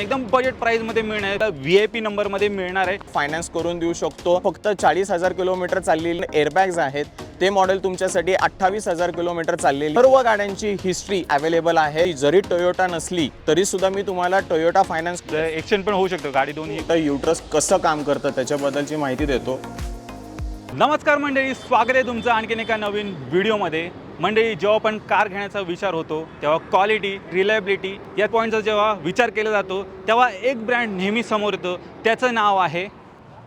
एकदम बजेट प्राइसमध्ये मिळणार आहे. व्ही आय पी नंबरमध्ये मिळणार आहे. फायनान्स करून देऊ शकतो. फक्त चाळीस हजार किलोमीटर चाललेले एअरबॅग्स आहेत. ते मॉडेल तुमच्यासाठी अठ्ठावीस हजार किलोमीटर चाललेली सर्व गाड्यांची हिस्ट्री अवेलेबल आहे. जरी टोयोटा नसली तरी सुद्धा मी तुम्हाला टोयोटा फायनान्स एक्सचेंज पण होऊ शकतो. गाडी दोन्ही युट्रस कसं काम करतं त्याच्याबद्दलची माहिती देतो. नमस्कार मंडळी स्वागत आहे तुमचं आणखीन एका नवीन व्हिडिओमध्ये मंडळी जेव्हा आपण कार घेण्याचा विचार होतो तेव्हा क्वालिटी रिलायबिलिटी या पॉईंटचा जेव्हा विचार केला जातो तेव्हा एक ब्रँड नेहमी समोर येतं. त्याचं नाव आहे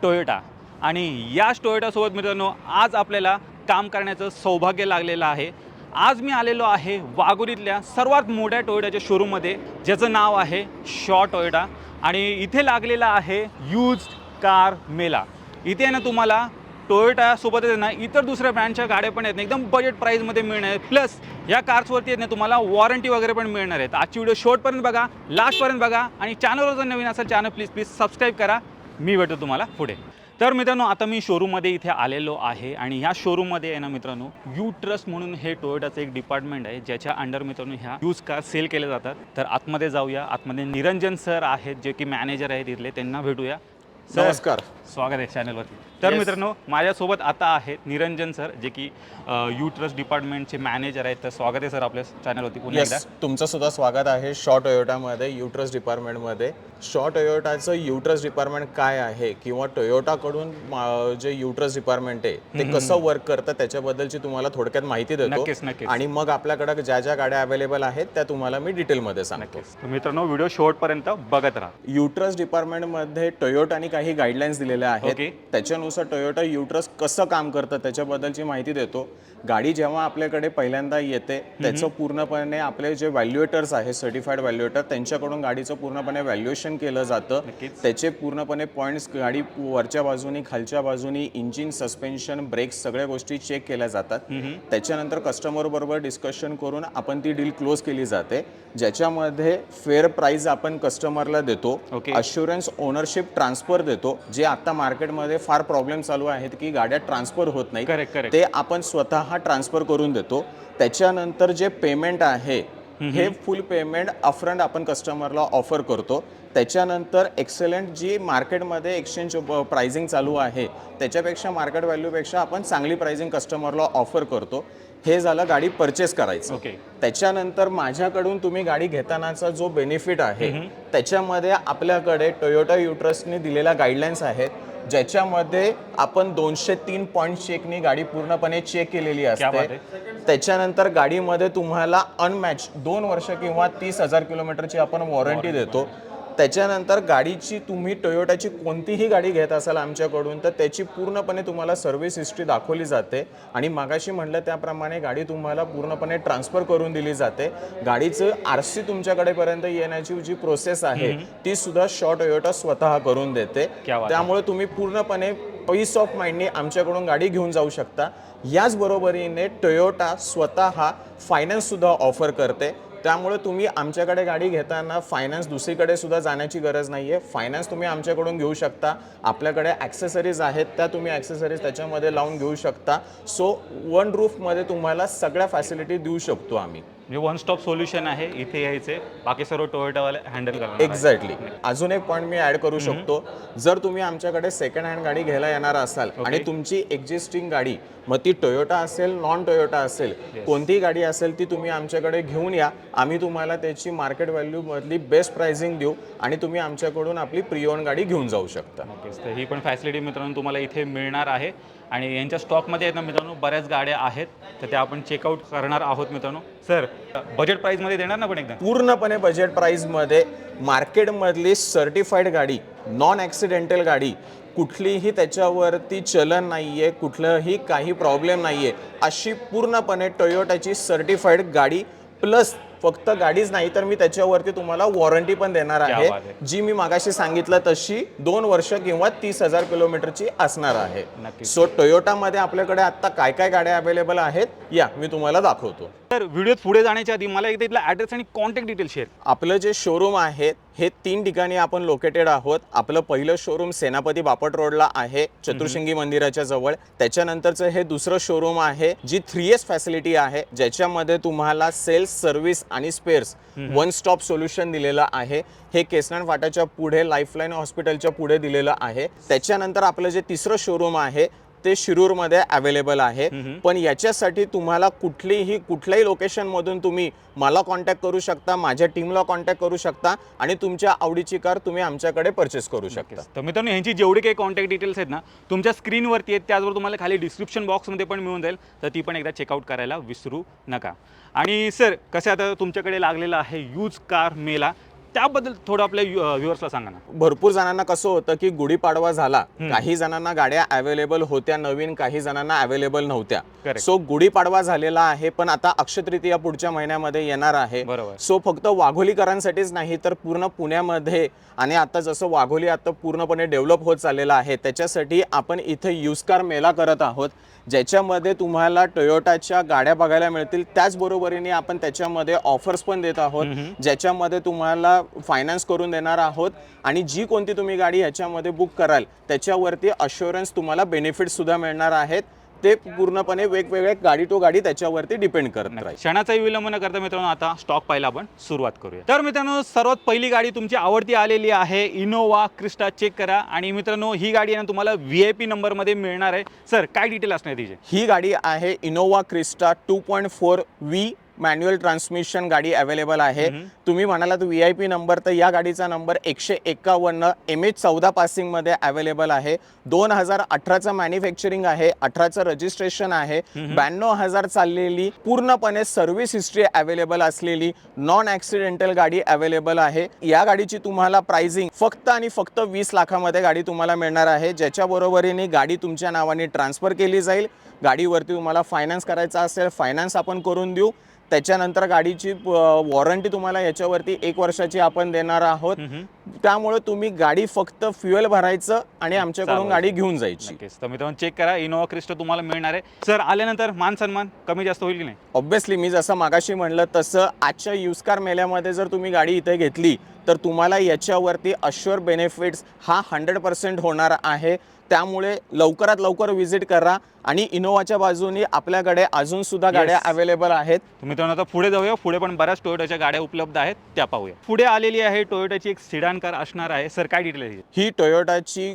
टोयोटा आणि याच टोयोटासोबत मित्रांनो आज आपल्याला काम करण्याचं सौभाग्य लागलेलं आहे. आज मी आलेलो आहे वाघोरीतल्या सर्वात मोठ्या टोयोटाच्या शोरूममध्ये ज्याचं नाव आहे शॉ टोयोटा आणि इथे लागलेला आहे यूज कार मेला इथे ना तुम्हाला टोयोटा सोबतच आहे ना इतर दुसऱ्या ब्रँडच्या गाड्या पण आहेत ना एकदम बजेट प्राईजमध्ये मिळणार आहेत. प्लस या कार्सवरती आहेत ना तुम्हाला वॉरंटी वगैरे पण मिळणार आहेत. आजची व्हिडिओ शॉर्टपर्यंत बघा लास्टपर्यंत बघा आणि चॅनलवर जर नवीन असेल चॅनल प्लीज प्लीज सबस्क्राईब करा. मी भेटतो तुम्हाला पुढे. तर मित्रांनो आता मी शोरूममध्ये इथे आलेलो आहे आणि ह्या शोरूममध्ये आहे ना मित्रांनो यू ट्रस्ट म्हणून हे टोयोटाचं एक डिपार्टमेंट आहे ज्याच्या अंडर मित्रांनो ह्या यूज कार सेल केले जातात. तर आतमध्ये जाऊया. आतमध्ये निरंजन सर आहेत जे की मॅनेजर आहेत इथले. त्यांना भेटूया. नमस्कार. स्वागत आहे चॅनलवरती तर. मित्रांनो माझ्यासोबत आता आहेत निरंजन सर जे की यू ट्रस्ट डिपार्टमेंटचे मॅनेजर आहेत. तर स्वागत आहे सर आपल्या चॅनलवरती पुन्हा एकदा. तुमचं सुद्धा स्वागत आहे शॉ टोयोटामध्ये युट्रस डिपार्टमेंटमध्ये शॉ टोयोटाचं युट्रस डिपार्टमेंट काय आहे? किंवा टोयोटाकडून जे युट्रस डिपार्टमेंट आहे ते कसं वर्क करतं? त्याच्याबद्दलची तुम्हाला थोडक्यात माहिती देतो. नक्कीच नक्कीच. आणि मग आपल्याकडे ज्या ज्या गाड्या अवेलेबल आहेत त्या तुम्हाला मी डिटेलमध्ये सांगतो. तर मित्रांनो व्हिडिओ शेवटपर्यंत बघत राहा. युट्रस डिपार्टमेंटमध्ये टोयोटाने काही गाईडलाईन्स दिलेल्या आहेत. Okay. त्याच्यानुसार टोयोटा युट्रस कसं काम करतं त्याच्याबद्दलची माहिती देतो. गाडी जेव्हा आपल्याकडे पहिल्यांदा येते त्याचं पूर्णपणे आपले जे व्हॅल्युएटर्स आहेत सर्टिफाईड व्हॅल्युएटर त्यांच्याकडून गाडीचं पूर्णपणे व्हॅल्युएशन केलं जातं. त्याचे पूर्णपणे पॉईंट्स गाडी वरच्या बाजूनी खालच्या बाजूनी इंजिन सस्पेन्शन ब्रेक्स सगळ्या गोष्टी चेक केल्या जातात. त्याच्यानंतर कस्टमर बरोबर डिस्कशन करून आपण ती डील क्लोज केली जाते. ज्याच्यामध्ये फेअर प्राइस आपण कस्टमरला देतो. Okay. अश्युरन्स ओनरशिप ट्रान्सफर देतो. जे आता मार्केटमध्ये फार प्रॉब्लेम चालू आहेत की गाड्या ट्रान्सफर होत नाही करेक्ट करेक्ट ते आपण स्वतः ट्रान्सफर करून देतो. त्याच्यानंतर जे पेमेंट आहे हे फुल पेमेंट अफरंट आपण कस्टमरला ऑफर करतो. त्याच्यानंतर एक्सलंट जी मार्केटमध्ये एक्सचेंज प्राइसिंग चालू आहे त्याच्यापेक्षा मार्केट व्हॅल्यूपेक्षा आपण चांगली प्राइसिंग कस्टमरला ऑफर करतो. हे झालं गाडी परचेस करायचं. ओके त्याच्यानंतर माझ्याकडून तुम्ही गाडी घेतानाचा जो बेनिफिट आहे त्याच्यामध्ये आपल्याकडे टोयोटा युट्रसने दिलेल्या गाईडलाईन्स आहेत ज्याच्यामध्ये आपण दोनशे तीन पॉईंट चेकनी गाडी पूर्णपणे चेक केलेली असते. त्याच्यानंतर गाडीमध्ये तुम्हाला अनमॅच दोन वर्ष किंवा तीस हजार किलोमीटरची आपण वॉरंटी देतो. त्याच्यानंतर गाडीची तुम्ही टोयोटाची कोणतीही गाडी घेत असाल आमच्याकडून तर त्याची पूर्णपणे तुम्हाला सर्व्हिस हिस्ट्री दाखवली जाते. आणि मागाशी म्हटलं त्याप्रमाणे गाडी तुम्हाला पूर्णपणे ट्रान्सफर करून दिली जाते. गाडीचं आर सी तुमच्याकडेपर्यंत येण्याची जी प्रोसेस आहे ती सुद्धा शॉ टोयोटा स्वतः करून देते. त्यामुळे तुम्ही पूर्णपणे पीस ऑफ माइंडने आमच्याकडून गाडी घेऊन जाऊ शकता. याच बरोबरीने टोयोटा स्वतः फायनान्स सुद्धा ऑफर करते. त्यामुळे तुम्ही आमच्याकडे गाडी घेताना फायनान्स दुसरीकडे सुद्धा जाण्याची गरज नाही आहे फायनान्स तुम्ही आमच्याकडून घेऊ शकता. आपल्याकडे ॲक्सेसरीज आहेत त्या तुम्ही ॲक्सेसरीज त्याच्यामध्ये लावून घेऊ शकता. सो वन रूफमध्ये तुम्हाला सगळ्या फॅसिलिटी देऊ शकतो आम्ही. म्हणजे वन स्टॉप सोल्युशन आहे इथे यायचे. बाकी सर्व टोयोटावाले हँडल करणार. एक्झॅक्टली अजून एक पॉईंट मी ऍड करू शकतो. जर तुम्ही आमच्याकडे सेकंड हँड गाडी घ्यायला येणार असाल आणि तुमची एक्झिस्टिंग गाडी मग ती टोयोटा असेल नॉन टोयोटा असेल कोणतीही गाडी असेल ती तुम्ही आमच्याकडे घेऊन या. आम्ही तुम्हाला त्याची मार्केट व्हॅल्यू मधली बेस्ट प्राइसिंग देऊ आणि तुम्ही आमच्याकडून आपली प्रिओन गाडी घेऊन जाऊ शकता. नक्कीच तर ही पण फॅसिलिटी मित्रांनो तुम्हाला इथे मिळणार आहे. आणि यांच्या स्टॉकमध्ये आहेत ना मित्रांनो बऱ्याच गाड्या आहेत. तर त्या आपण चेकआउट करणार आहोत मित्रांनो. सर बजेट प्राईजमध्ये देणार ना पण एकदा? पूर्णपणे बजेट प्राईजमध्ये मार्केटमधली सर्टिफाईड गाडी नॉन ॲक्सिडेंटल गाडी कुठलीही त्याच्यावरती चलन नाही आहे कुठलंही काही प्रॉब्लेम नाही आहे अशी पूर्णपणे टोयोटाची सर्टिफाईड गाडी प्लस फक्त गाडीच नाही तर मी त्याच्यावरती तुम्हाला वॉरंटी पण देणार आहे. जी मी मागाशी सांगितलं तशी दोन वर्ष किंवा तीस हजार किलोमीटरची असणार आहे. सो टोयोटामध्ये आपल्याकडे आता काय काय गाड्या अवेलेबल आहेत या मी तुम्हाला दाखवतो तर व्हिडिओत पुढे जाण्याच्या आधी मला एकदा इथला ॲड्रेस आणि कॉन्टॅक्ट डिटेल शेअर आपलं जे शोरूम आहे हे तीन ठिकाणी आपण लोकेटेड आहोत. आपलं पहिलं शोरूम सेनापती बापट रोडला आहे चतुर्शिंगी मंदिराच्या जवळ. त्याच्यानंतरचं हे दुसरं शोरूम आहे जी थ्री एस फॅसिलिटी आहे ज्याच्यामध्ये तुम्हाला सेल्स सर्व्हिस आणि स्पेअर्स वन स्टॉप सोल्युशन दिलेलं आहे. हे केसनान फाटाच्या पुढे लाईफलाईन हॉस्पिटलच्या पुढे दिलेलं आहे. त्याच्यानंतर आपलं जे तिसरं शोरूम आहे ते शिरूरमध्ये अवेलेबल आहे. पण याच्यासाठी तुम्हाला कुठलीही कुठल्याही लोकेशनमधून तुम्ही मला कॉन्टॅक्ट करू शकता माझ्या टीमला कॉन्टॅक्ट करू शकता आणि तुमच्या आवडीची कार तुम्ही आमच्याकडे परचेस करू शकता. तर मित्रांनो यांची जेवढी काही कॉन्टॅक्ट डिटेल्स आहेत ना तुमच्या स्क्रीनवरती आहेत त्याचबरोबर तुम्हाला खाली डिस्क्रिप्शन बॉक्समध्ये पण मिळून जाईल. तर ती पण एकदा चेकआउट करायला विसरू नका. आणि सर कसं आता तुमच्याकडे लागलेला आहे यूज कार मेला? त्याबद्दल थोडं आपल्या व्ह्युअर्सला सांगा ना. भरपूर जणांना कसं होतं की गुढीपाडवा झाला काही जणांना गाड्या अवेलेबल होत्या नवीन काही जणांना अवेलेबल नव्हत्या. सो गुढीपाडवा झालेला आहे पण आता अक्षतृतीया पुढच्या महिन्यामध्ये येणार आहे. बरोबर. सो फक्त वाघोलीकरांसाठीच नाही तर पूर्ण पुण्यामध्ये आणि आता जसं वाघोली आता पूर्णपणे डेव्हलप होत चाललेलं आहे त्याच्यासाठी आपण इथे युजकार मेला करत आहोत ज्याच्यामध्ये तुम्हाला टोयोटाच्या गाड्या बघायला मिळतील. त्याचबरोबरीने आपण त्याच्यामध्ये ऑफर्स पण देत आहोत ज्याच्यामध्ये तुम्हाला फायनान्स करून देणार आहोत आणि जी कोणती तुम्ही गाडी ह्याच्यामध्ये बुक कराल त्याच्यावरती अश्युरन्स तुम्हाला बेनिफिट सुद्धा मिळणार आहेत. ते पूर्णपणे वेगवेगळे गाडी टू गाडी त्याच्यावरती डिपेंड करत राहील. क्षणाचाही विलंब न करता मित्रांनो आता स्टॉक पाहायला आपण सुरुवात करूया. तर मित्रांनो सर्वात पहिली गाडी तुमची आवडती आलेली आहे इनोवा क्रिस्टा चेक करा. आणि मित्रांनो ही गाडी आहे ना तुम्हाला व्ही आय पी नंबरमध्ये मिळणार आहे. सर काय डिटेल असणार तिचे? ही गाडी आहे Innova Crysta two point four V manual transmission गाडी अवेलेबल आहे. तुम्ही म्हणालात व्ही आय पी नंबर तर या गाडीचा नंबर एकशे एकावन्न एम एच चौदा पासिंगमध्ये अवेलेबल आहे. दोन हजार अठराचं मॅन्युफॅक्चरिंग आहे अठराचं रजिस्ट्रेशन आहे. ब्याण्णव हजार चाललेली पूर्णपणे सर्व्हिस हिस्ट्री अवेलेबल असलेली नॉन ॲक्सिडेंटल गाडी अवेलेबल आहे. या गाडीची तुम्हाला प्राइसिंग फक्त आणि फक्त वीस लाखामध्ये गाडी तुम्हाला मिळणार आहे. ज्याच्या बरोबरीने गाडी तुमच्या नावाने ट्रान्सफर केली जाईल. गाडीवरती तुम्हाला फायनान्स करायचा असेल फायनान्स आपण करून देऊ. त्याच्यानंतर गाडीची वॉरंटी तुम्हाला याच्यावरती एक वर्षाची आपण देणार आहोत. त्यामुळे तुम्ही गाडी फक्त फ्युएल भरायचं आणि आमच्याकडून. गाडी घेऊन जायची. नक्कीच. तर मित्रांनो चेक करा. इनोवा क्रिस्टा तुम्हाला मिळणार आहे. सर आल्यानंतर मान सन्मान कमी जास्त होईल की नाही? ऑब्विसली मी जसं मागाशी म्हणलं तसं आजच्या युजकार मेल्यामध्ये जर तुम्ही गाडी इथे घेतली तर तुम्हाला याच्यावरती अश्युअर बेनिफिट्स हा हंड्रेड पर्सेंट होणार आहे. त्यामुळे लवकरात लवकर व्हिजिट करा आणि इनोवाच्या बाजूने आपल्याकडे अजून सुद्धा गाड्या. अवेलेबल आहेत. तर मित्रांनो आता पुढे जाऊया. पुढे पण बऱ्याच टोयोटाच्या गाड्या उपलब्ध आहेत. त्या पाहूया. पुढे आलेली आहे टोयोटाची एक सिडान कार असणार आहे सर काय डिटेल आहे? ही टोयोटाची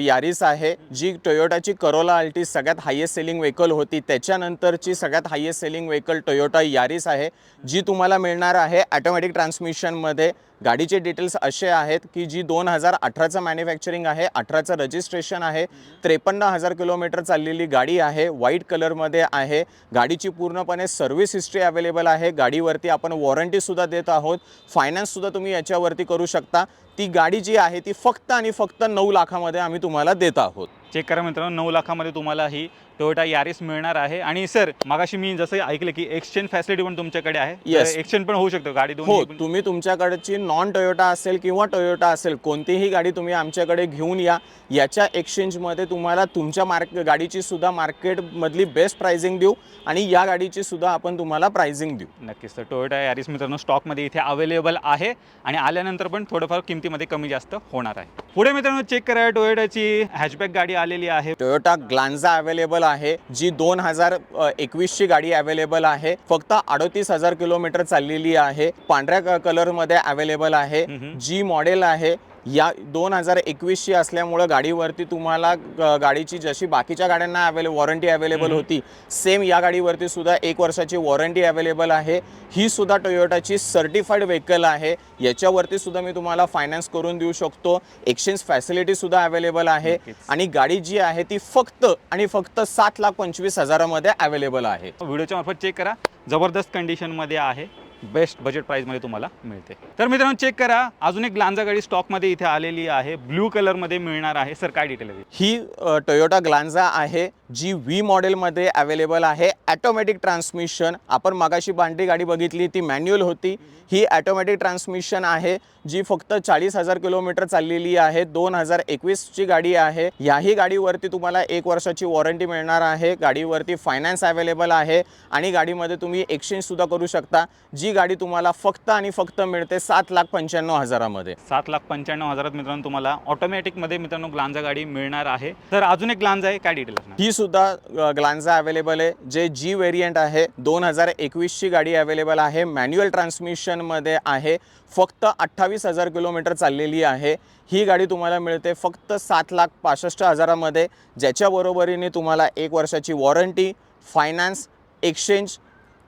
यारिस आहे जी टोयोटाची करोला अल्टी सगळ्यात हायेस्ट सेलिंग व्हेकल होती. त्याच्यानंतरची सगळ्यात highest selling vehicle Toyota Yaris आहे जी तुम्हाला मिळणार आहे ॲटोमॅटिक ट्रान्समिशनमध्ये गाडीचे डिटेल्स असे आहेत की जी दोन हजार अठराचं मॅन्युफॅक्चरिंग आहे अठराचं रजिस्ट्रेशन आहे त्रेपन्न हजार किलोमीटर चाललेली गाडी आहे व्हाईट कलरमध्ये आहे. गाडीची पूर्णपणे सर्व्हिस हिस्ट्री अवेलेबल आहे. गाडीवरती आपण वॉरंटीसुद्धा देत आहोत. फायनान्ससुद्धा तुम्ही याच्यावरती करू शकता. ती गाडी जी आहे ती फक्त आणि फक्त नऊ लाखामध्ये आम्ही तुम्हाला देत आहोत. चेक करा मित्रांनो नऊ लाखामध्ये तुम्हाला ही टोयोटा यारिस मिळणार आहे. आणि सर मागाशी मी जसं ऐकलं की एक्सचेंज फॅसिलिटी पण तुमच्याकडे आहे. Yes. एक्सचेंज पण होऊ शकतो गाडी हो तुम्ही तुमच्याकडची नॉन टोयोटा असेल किंवा टोयोटा असेल कोणतीही गाडी तुम्ही आमच्याकडे घेऊन या. याच्या एक्सचेंजमध्ये तुम्हाला तुमच्या मार्क गाडीची सुद्धा मार्केटमधली बेस्ट प्राइसिंग देऊ आणि या गाडीची सुद्धा आपण तुम्हाला प्राइसिंग देऊ. नक्कीच तर टोयोटा यारिस मित्रांनो स्टॉकमध्ये इथे अवेलेबल आहे. आणि आल्यानंतर पण थोडंफार किमतीमध्ये कमी जास्त होणार आहे. पुढे मित्रांनो चेक करा टोयोटाची हॅचबॅक गाडी आलेली आहे. टोयोटा ग्लान्झा अवेलेबल आहे जी दोन हजार एकवीसची गाडी अवेलेबल आहे. फक्त अडोतीस हजार किलोमीटर चाललेली आहे. पांढऱ्या क- कलरमध्ये अवेलेबल आहे. जी मॉडेल आहे या दोन हजार एकवीसची असल्यामुळं गाडीवरती तुम्हाला गाडीची जशी बाकीच्या गाड्यांना अवेले वॉरंटी अवेलेबल होती सेम या गाडीवरती सुद्धा एक वर्षाची वॉरंटी अवेलेबल आहे. ही सुद्धा टोयोटाची सर्टिफाईड व्हेकल आहे. याच्यावरती सुद्धा मी तुम्हाला फायनान्स करून देऊ शकतो. एक्सचेंज फॅसिलिटी सुद्धा अवेलेबल आहे. आणि गाडी जी आहे ती फक्त आणि फक्त सात लाख पंचवीस हजारामध्ये अवेलेबल आहे. व्हिडिओच्या मार्फत चेक करा. जबरदस्त कंडिशनमध्ये आहे. बेस्ट बजेट प्राईजमध्ये तुम्हाला मिळते. तर मित्रांनो चेक करा. अजून एक ग्लांजा गाडी स्टॉकमध्ये इथे आलेली आहे. ब्ल्यू कलरमध्ये मिळणार आहे. सर काय डिटेल आहे ही टोयोटा ग्लान्झा आहे जी व्ही मॉडेलमध्ये अवेलेबल आहे. ॲटोमॅटिक ट्रान्समिशन आपण मागाशी बांडरी गाडी बघितली ती मॅन्युअल होती. ही ॲटोमॅटिक ट्रान्समिशन आहे जी फक्त चाळीस हजार किलोमीटर चाललेली आहे. दोन हजार एकवीसची गाडी आहे. याही गाडीवरती तुम्हाला एक वर्षाची वॉरंटी मिळणार आहे. गाडीवरती फायनान्स अवेलेबल आहे. आणि गाडीमध्ये तुम्ही एक्सचेंजसुद्धा करू शकता. जी गाडी तुम्हाला फक्त आणि फक्त मिळते सात लाख पंच्याण्णव हजारामध्ये. सात लाख पंच्याण्णव हजारात मित्रांनो तुम्हाला ऑटोमॅटिकमध्ये मित्रांनो ग्लांजा गाडी मिळणार आहे. तर अजून एक ग्लांजा आहे काय डिटेल असणार? ही सुद्धा ग्लांजा अवेलेबल आहे. जे जी व्हेरियंट आहे दोन हजार एकवीसची गाडी अवेलेबल आहे. मॅन्युअल ट्रान्समिशनमध्ये आहे. फक्त अठ्ठावीस हजार किलोमीटर चाललेली आहे. ही गाडी तुम्हाला मिळते फक्त सात लाख पासष्ट हजारामध्ये. ज्याच्या बरोबरीने तुम्हाला एक वर्षाची वॉरंटी फायनान्स एक्सचेंज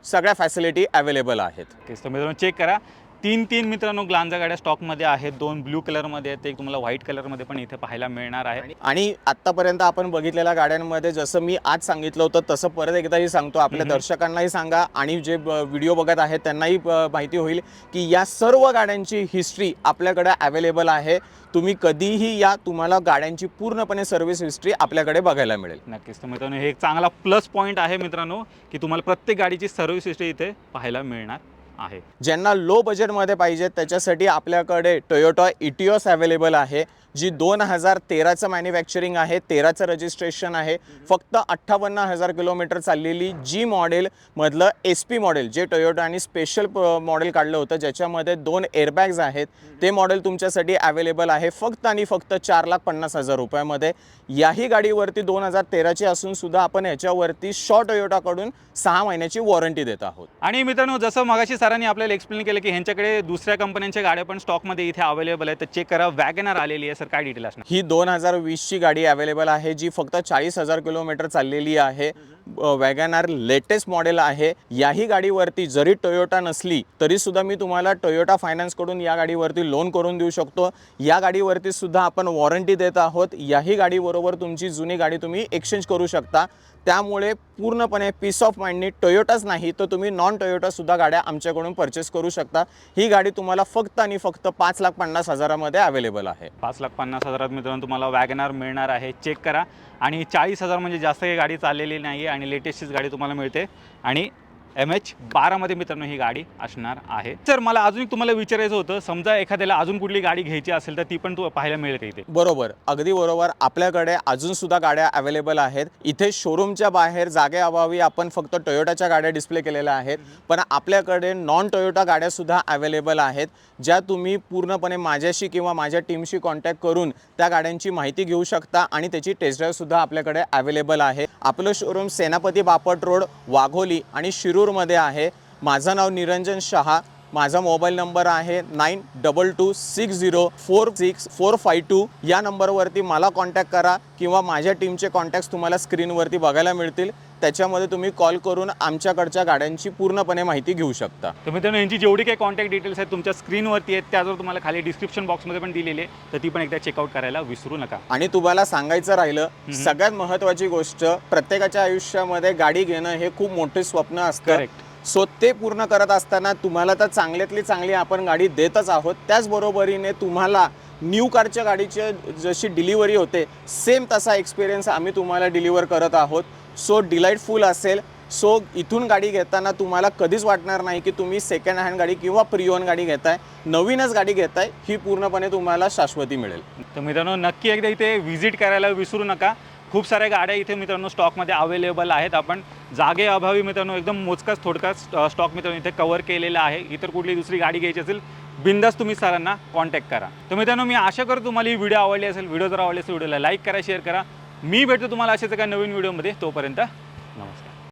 सगळ्या फॅसिलिटी अवेलेबल आहेत. ओके तर मित्रांनो चेक करा. तीन तीन मित्रांनो ग्लांजा गाड्या स्टॉकमध्ये आहेत. दोन ब्लू कलरमध्ये आहेत. एक तुम्हाला व्हाईट कलरमध्ये पण इथे पाहायला मिळणार आहे. आणि आत्तापर्यंत आपण बघितलेल्या गाड्यांमध्ये जसं मी आज सांगितलं होतं तसं परत एकदाही सांगतो. आपल्या दर्शकांनाही सांगा आणि जे व्हिडिओ बघत आहेत त्यांनाही माहिती होईल की या सर्व गाड्यांची हिस्ट्री आपल्याकडे अवेलेबल आहे. तुम्ही कधीही या तुम्हाला गाड्यांची पूर्णपणे सर्व्हिस हिस्ट्री आपल्याकडे बघायला मिळेल. नक्कीच. तर मित्रांनो हे एक चांगला प्लस पॉईंट आहे मित्रांनो की तुम्हाला प्रत्येक गाडीची सर्व्हिस हिस्ट्री इथे पाहायला मिळणार. आहे. ज्यांना लो बजेटमध्ये पाहिजे त्याच्यासाठी आपल्याकडे टोयोटा इटिओस अवेलेबल आहे जी दोन हजार तेराचं मॅन्युफॅक्चरिंग आहे तेराचं रजिस्ट्रेशन आहे. फक्त अठ्ठावन्न हजार किलोमीटर चाललेली जी मॉडेलमधलं एस पी मॉडेल जे टोयोटाने स्पेशल मॉडेल काढलं होतं ज्याच्यामध्ये दोन एअरबॅग्स आहेत ते मॉडेल तुमच्यासाठी अवेलेबल आहे. फक्त आणि फक्त चार लाख पन्नास हजार रुपयामध्ये. याही गाडीवरती दोन हजार तेराची असून सुद्धा आपण याच्यावरती शॉ टोयोटाकडून सहा महिन्याची वॉरंटी देत आहोत. आणि मित्रांनो जसं मगाशी सरांनी आपल्याला एक्सप्लेन केलं की ह्यांच्याकडे दुसऱ्या कंपन्यांच्या गाड्या पण स्टॉकमध्ये इथे अवेलेबल आहेत. तर चेक करा वॅगनर आलेली आहे सर काय डिटेल असणार? ही दोन हजार वीसची गाडी अवेलेबल आहे जी फक्त चाळीस हजार किलोमीटर चाललेली आहे. वॅगनार लेटेस्ट मॉडेल आहे. याही गाडीवरती जरी टोयोटा नसली तरी सुद्धा मी तुम्हाला टोयोटा फायनान्सकडून या गाडीवरती लोन करून देऊ शकतो. या गाडीवरती सुद्धा आपण वॉरंटी देत आहोत. याही गाडीबरोबर तुमची जुनी गाडी तुम्ही एक्सचेंज करू शकता. त्यामुळे पूर्णपणे पीस ऑफ माइंडनी टोयोटाच नाही तर तुम्ही नॉन टोयोटासुद्धा गाड्या आमच्याकडून परचेस करू शकता. ही गाडी तुम्हाला फक्त आणि फक्त पाच लाख पन्नास हजारामध्ये अवेलेबल आहे. पाच लाख पन्नास हजारात मित्रांनो तुम्हाला वॅगनार मिळणार आहे. चेक करा. आणि चाळीस हजार म्हणजे जास्त काही गाडी चाललेली नाही आहे आणि लेटेस्टचीच गाडी तुम्हाला मिळते. आणि एम एच बारामध्ये मित्रांनो ही गाडी असणार आहे. सर मला अजून एक तुम्हाला विचारायचं होतं. समजा एखाद्याला अजून कुठली गाडी घ्यायची असेल तर ती पण तू पाहायला मिळेल का इथे? बरोबर. अगदी बरोबर. आपल्याकडे अजून सुद्धा गाड्या अवेलेबल आहेत. इथे शोरूमच्या बाहेर जागेअभावी आपण फक्त टोयोटाच्या गाड्या डिस्प्ले केलेल्या आहेत. पण आपल्याकडे नॉन टोयोटा गाड्या सुद्धा अवेलेबल आहेत. ज्या तुम्ही पूर्णपणे माझ्याशी किंवा माझ्या टीमशी कॉन्टॅक्ट करून त्या गाड्यांची माहिती घेऊ शकता आणि त्याची टेस्ट ड्राईव्ह सुद्धा आपल्याकडे अवेलेबल आहे. आपलं शोरूम सेनापती बापट रोड वाघोली आणि शिरूरमध्ये आहे. माझं नाव निरंजन शहा. माझा मोबाईल नंबर आहे nine double two six zero four six four five two. या नंबरवरती मला कॉन्टॅक्ट करा किंवा माझ्या टीमचे कॉन्टॅक्ट्स तुम्हाला स्क्रीनवरती बघायला मिळतील. त्याच्यामध्ये तुम्ही कॉल करून आमच्याकडच्या गाड्यांची पूर्णपणे माहिती घेऊ शकता. तर मित्रांनो यांची जेवढी काही कॉन्टॅक्ट डिटेल्स आहेत तुमच्या स्क्रीनवरती आहेत त्याजवळ तुम्हाला खाली डिस्क्रिप्शन बॉक्समध्ये पण दिलेले आहे तर ती पण एकदा चेकआउट करायला विसरू नका. आणि तुम्हाला सांगायचं राहिलं सगळ्यात महत्वाची गोष्ट प्रत्येकाच्या आयुष्यामध्ये गाडी घेणं हे खूप मोठे स्वप्न असतं. करेक्ट सो ते पूर्ण करत असताना तुम्हाला तर चांगल्यातली चांगली आपण गाडी देतच आहोत. त्याचबरोबरीने तुम्हाला न्यू कारच्या गाडीची जशी डिलिव्हरी होते सेम तसा एक्सपिरियन्स आम्ही तुम्हाला डिलिव्हर करत आहोत. सो डिलाईटफुल असेल. सो इथून गाडी घेताना तुम्हाला कधीच वाटणार नाही की तुम्ही सेकंड हँड गाडी किंवा प्रिओन गाडी घेताय. नवीनच गाडी घेताय ही पूर्णपणे तुम्हाला शाश्वती मिळेल. तर मित्रांनो नक्की एकदा इथे व्हिजिट करायला विसरू नका. खूप साऱ्या गाड्या इथे मित्रांनो स्टॉकमध्ये अवेलेबल आहेत. आपण जागेअभावी मित्रांनो एकदम मोजकाच थोडकाच स्टॉक मित्रांनो इथे कवर केलेला आहे. इतर कुठली दुसरी गाडी घ्यायची असेल बिंदास तुम्ही सरांना कॉन्टॅक्ट करा. तर मित्रांनो मी आशा करतो तुम्हाला ही व्हिडिओ आवडली असेल. व्हिडिओ जर आवडली असेल व्हिडिओला लाईक करा शेअर करा. मी भेटतो तुम्हाला अशाच एका नवीन व्हिडिओमध्ये तोपर्यंत.